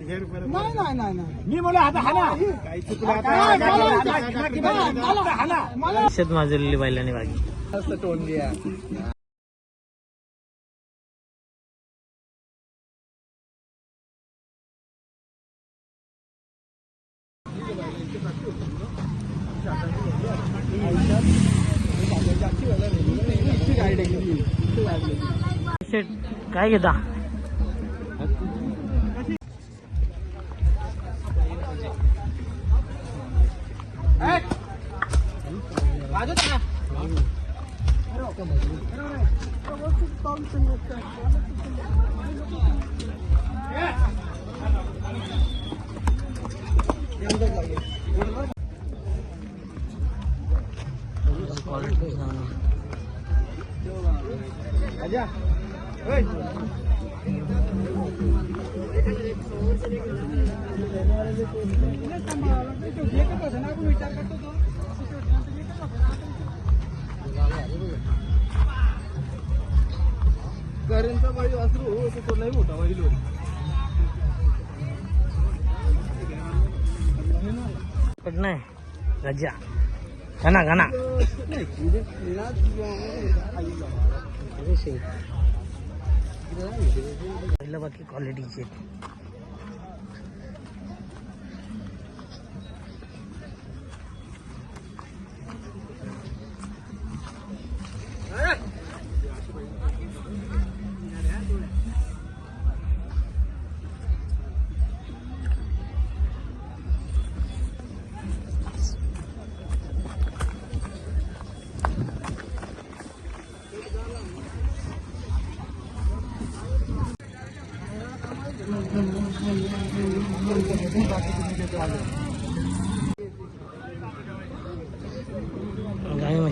नाही नाही नाही नाही मी म्हणलो आता हा ना काही चुकलं काय, मला हा शेत माजलेली बैलाने बागी टोन द्या काय घेता પાડ્યું આશરું તો લઈ મોટા વહીલો રજા. ઘણા ઘણા. એટલે બાકી ક્વોલિટી છે.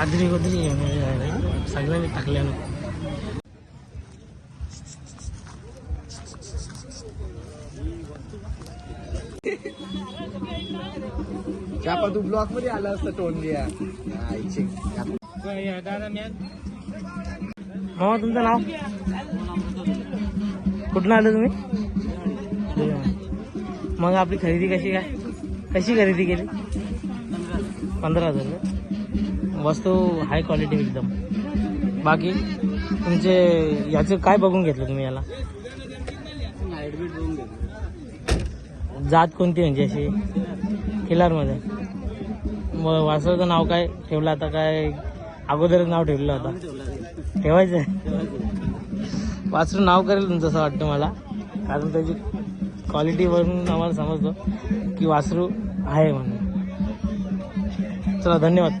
चादरी जायला. सगळ्यांनी टाकल्यानं. चापा तू ब्लॉकमध्ये आला असता टोन मामा तुमचं नाव? कुठून आलं तुम्ही? मग आपली खरेदी कशी काय? कशी खरेदी केली? पंधरा हजार? वस्तू हाय क्वालिटी एकदम. बाकी तुमचे याचं काय बघून घेतलं तुम्ही याला? जात कोणती म्हणजे अशी? किल्लारमध्ये. मग वासराचं नाव काय ठेवलं आता? काय अगोदरच नाव ठेवलेलं होता ठेवायचं वासरू नाव करेल तुमचं असं वाटतं मला. कारण त्याची क्वालिटीवरून आम्हाला समजतो की वासरू आहे म्हणून. चला धन्यवाद.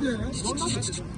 야,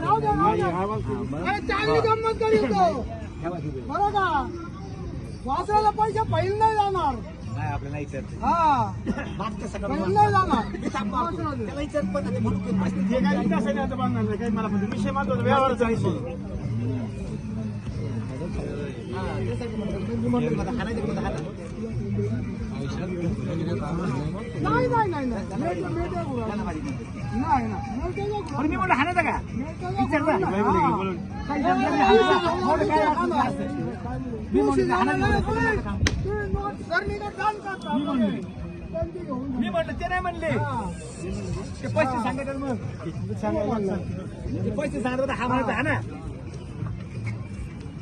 राहू द्या. अरे चांगली गंमत करी तो बरं का वासराला पैसे पहिले नाही जाणार हा पहिले नाही जाणार वासराला. हे काय विकासाने आता बांधणार नाही, काही मला पण विषय महत्वाचा व्यवहाराचा विषय नाही नाही नाही नाही नाही मी म्हणलं हाणायचं का विचारता नाही नाही मी म्हणलं का? मी म्हणलं ते नाही म्हणले ते पैसे सांगतात मग पैसे सांगत हा म्हणायचा हा ना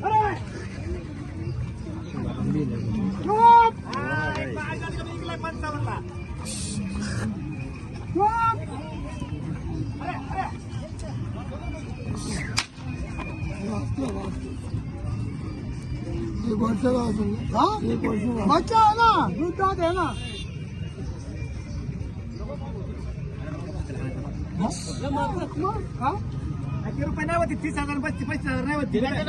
अरे! चुप! हा? बच्चा आहे ना दूध दात आहे ना मग, हा? किती रुपये नाही होती तीस हजार पस्तीस पस्तीस हजार नाही होती नाही.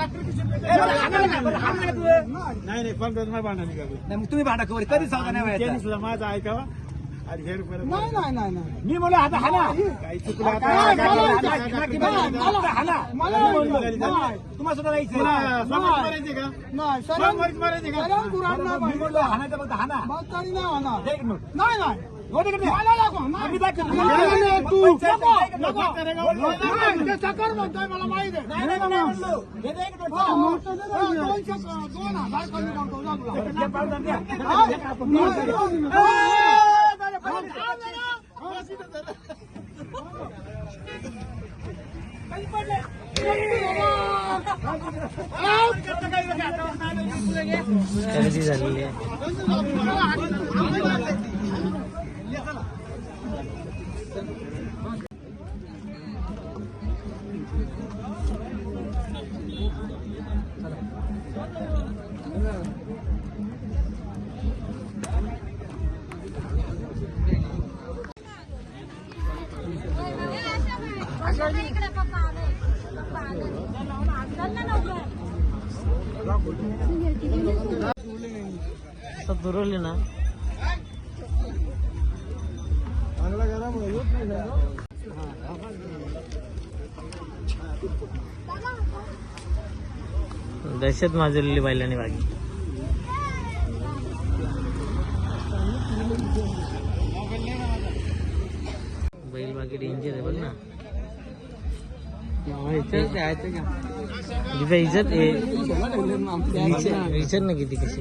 नाही नाही पंकज नाही भांडा निघालो मग तुम्ही भांडा कवर कधी सांगा नाही त्यांनी सुद्धा माझा ऐकावा आणि हे रुपये नाही नाही नाही नाही मी म्हणलं आता हाना हाना मला-. तुम्हाला सुद्धा मारायचे का नाही सरण मारायचे का सरण गुरांना मी म्हणलं हाणायचं फक्त हाना मग तरी नाही होणार. नाही नाही हो चकर म्हणतोय मला माहिती आहे. हे हा, दोन हजार कमी करतो, जा तुला. हे पावडर द्या. हा? खरेदी झालेली आहे आता दुरवले ना. दहशत माजवलेली बैलाने बागी. बैल बाकी डेंजर आहे बघ ना. तिथं इज्जत आहे. विचार ना किती कशी.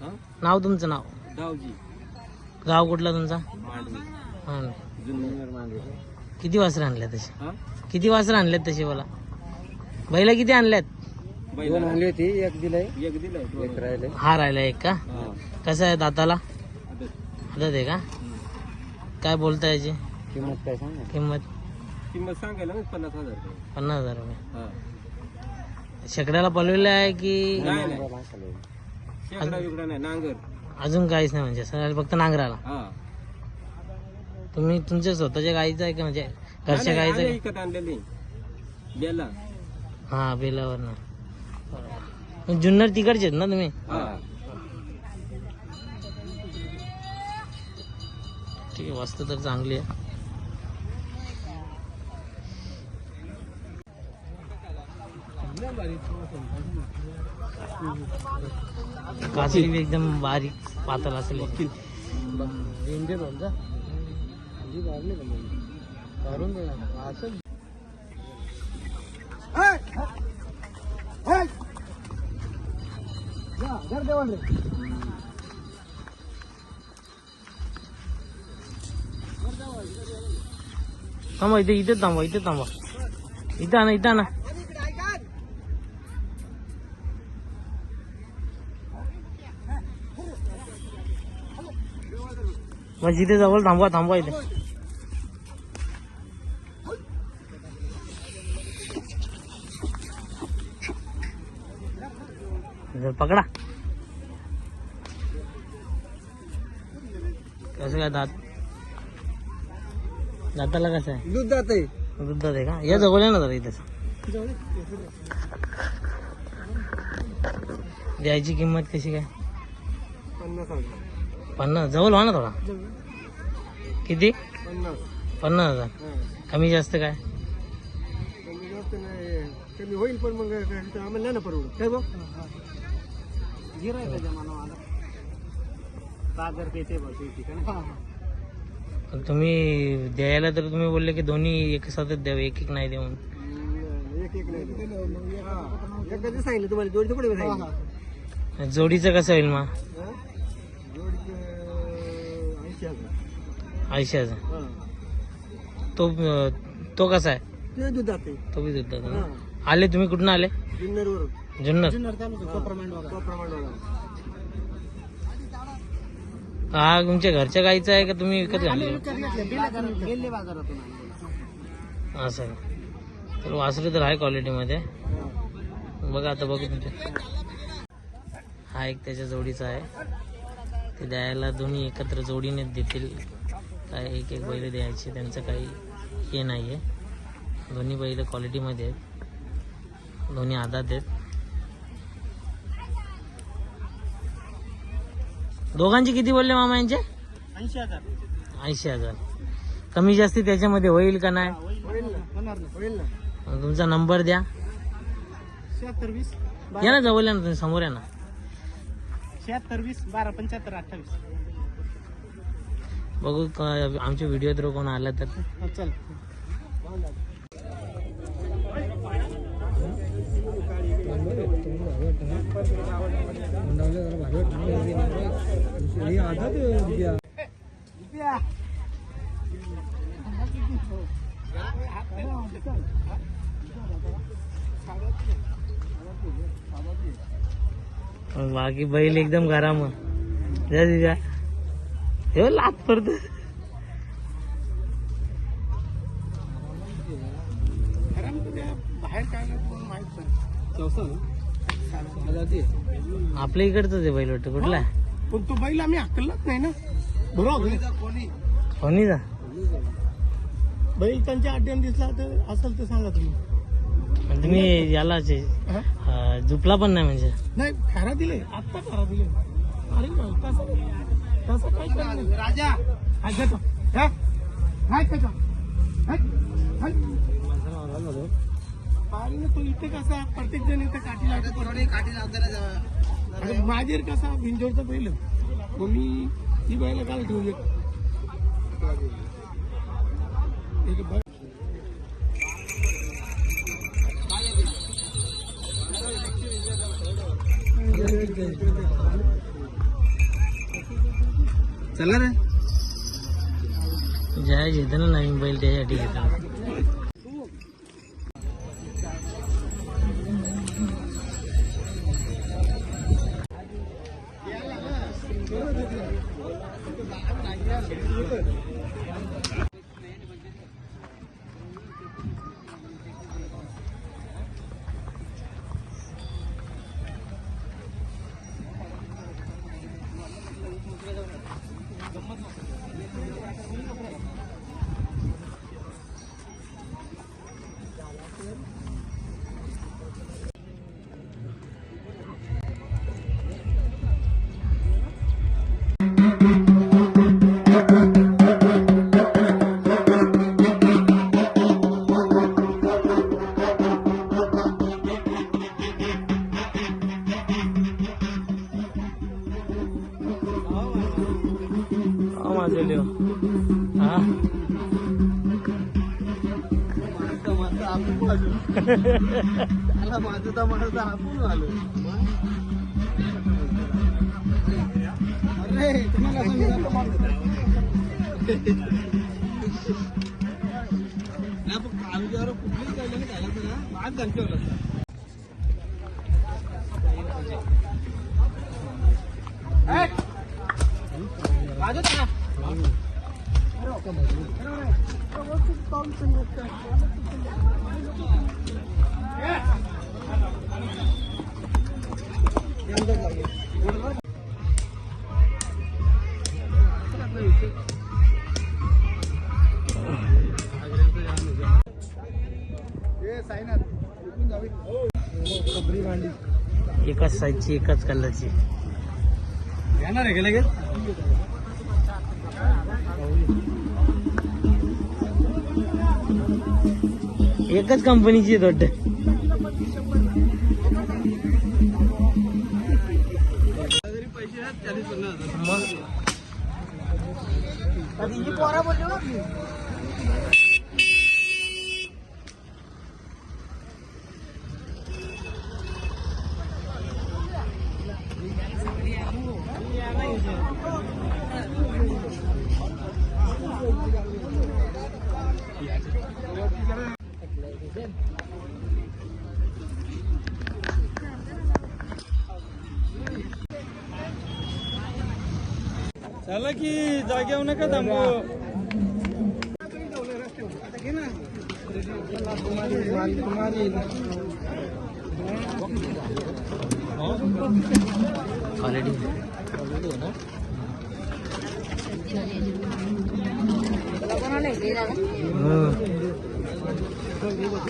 नाव तुमचं नाव? गाव कुठला तुमचा? हा. किती वासरं आणल्यात तसे? किती वासरं आणल्यात तसे मला बैला किती आणल्यात? दोन आणली होती एक दिलंय. एक दिलंय एक राहिले. हा राहिला एक का? कसं आहे दाताला? आदत. आहे का? काय बोलता याची? किंमत काय सांगा? किंमत? किंमत सांगायला मग पन्नास हजार पन्नास हजार रुपये. शेकड्याला पलवलेलं आहे की शेकडा बिकडा नाही नांगर. अजून काहीच नाही म्हणजे सर फक्त नांगराला. हा. तुम्ही तुमच्या स्वतःच्या गाईचं आहे का म्हणजे घरच्या गाईचं आहे? विकत आणलेली. बेला. हा बेलावर ना. जुन्नर तिकडचे ना तुम्ही? ठीक आहे वस्तू तर चांगली आहे. कासरी बी एकदम बारीक पातळ असेल हे, हे. जा, घर देवाण रे. थांबा इथे इथे थांबा इथे थांबा इथं आणा इथं आणा इथे जवळ थांबवा थांबवा इथे. पकडा. कसं काय दात? दाताला कसं आहे? दूध जाते दुधात आहे का? या जवळ आहे ना जरा इथं. द्यायची किंमत कशी काय? पन्नास हजार. पन्नास. जवळ व्हा ना थोडा किती? पन्नास. हजार. कमी जास्त काय? कमी जास्त नाही. कमी होईल पण मग आम्हाला नाही ना परवडत. काय बघ सागर पण तुम्ही द्यायला तर तुम्ही बोलले की दोन्ही एक साथच द्यावे एक एक नाही देऊन. एक एक नाही एकदा ते सांगितलं तुम्हाला जोडीचं पुढे सांगितलं? जोडीचं कसं होईल मग? ऐंशी हजार. हा. तो अं, तो कसा आहे? ते दूध जाते तो बी दुधाचा आले तुम्ही कुठून आले? जुन्नरवरून जुन्नर. जुन्नर तालुका हा तुमच्या घरच्या गाईचा आहे का तुम्ही विकत बाजारातून असं. तर वासरू तर आहे क्वालिटीमध्ये बघा आता बघू तुमच्या हा एक त्याच्या जोडीचा आहे. ते द्यायला दोन्ही एकत्र जोडीनेच देतील. काय एक एक बैल द्यायचे त्यांचं काही हे नाही आहे दोन्ही बैल क्वालिटीमध्ये आहेत. दोन्ही आदात आहेत. दोघांचे किती बोलले मामा यांचे? ऐंशी हजार. ऐंशी हजार. कमी जास्ती त्याच्यामध्ये होईल का नाही? होईल ना. होणार ना होईल ना. मग तुमचा नंबर द्या. या ना जवळ या ना तुम्ही समोर या ना. शहात्तर वीस बारा पंच्याहत्तर अठ्ठावीस. बघू क- आमचे व्हिडिओ थ्रू कोण आला तर. चल. बाकी बैल एकदम गरम. जा जा हे लात पडत बाहेर काय माहीत आपल्या इकडचं आहे बैल वाटतं. कुठला? पण तो बैल आम्ही हकललाच नाही ना. बरोबर? कोणीचा बैल त्यांच्या अड्ड्यान दिसला तर असेल तर सांगा तुम्ही. तुम्ही याला हा? अं, झुपला पण नाही म्हणजे नाही फेरा दिले आत्ता फेरा दिले अरे तसं तसं नाही. राजा. हा? हाय. पाहिलं ना तो इथे कसा प्रत्येक जण इथे काठी लावतो अरे माझेर कसा भिंजोरचा पहिलं मग मी ती बैल काल ठेवली एक चला रे ज्या घेतं ना नवीन बैल त्यासाठी घेतात Yeah. एकाच साईजची एकाच कलरची येणार आहे का लगेच? एकच कंपनीची आहे वाटतं मग? चला की जागेवर नका थांबू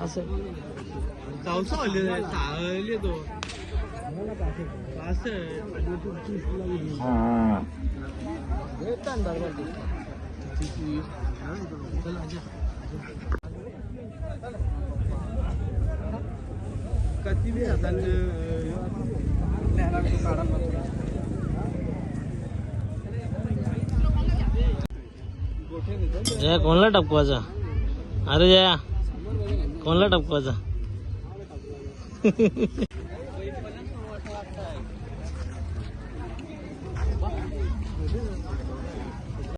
असं पावसा आले चालले तो असं कधी बी हाताने जया कोणला टपकवायचा? अरे जया कोणला टपकवायचा?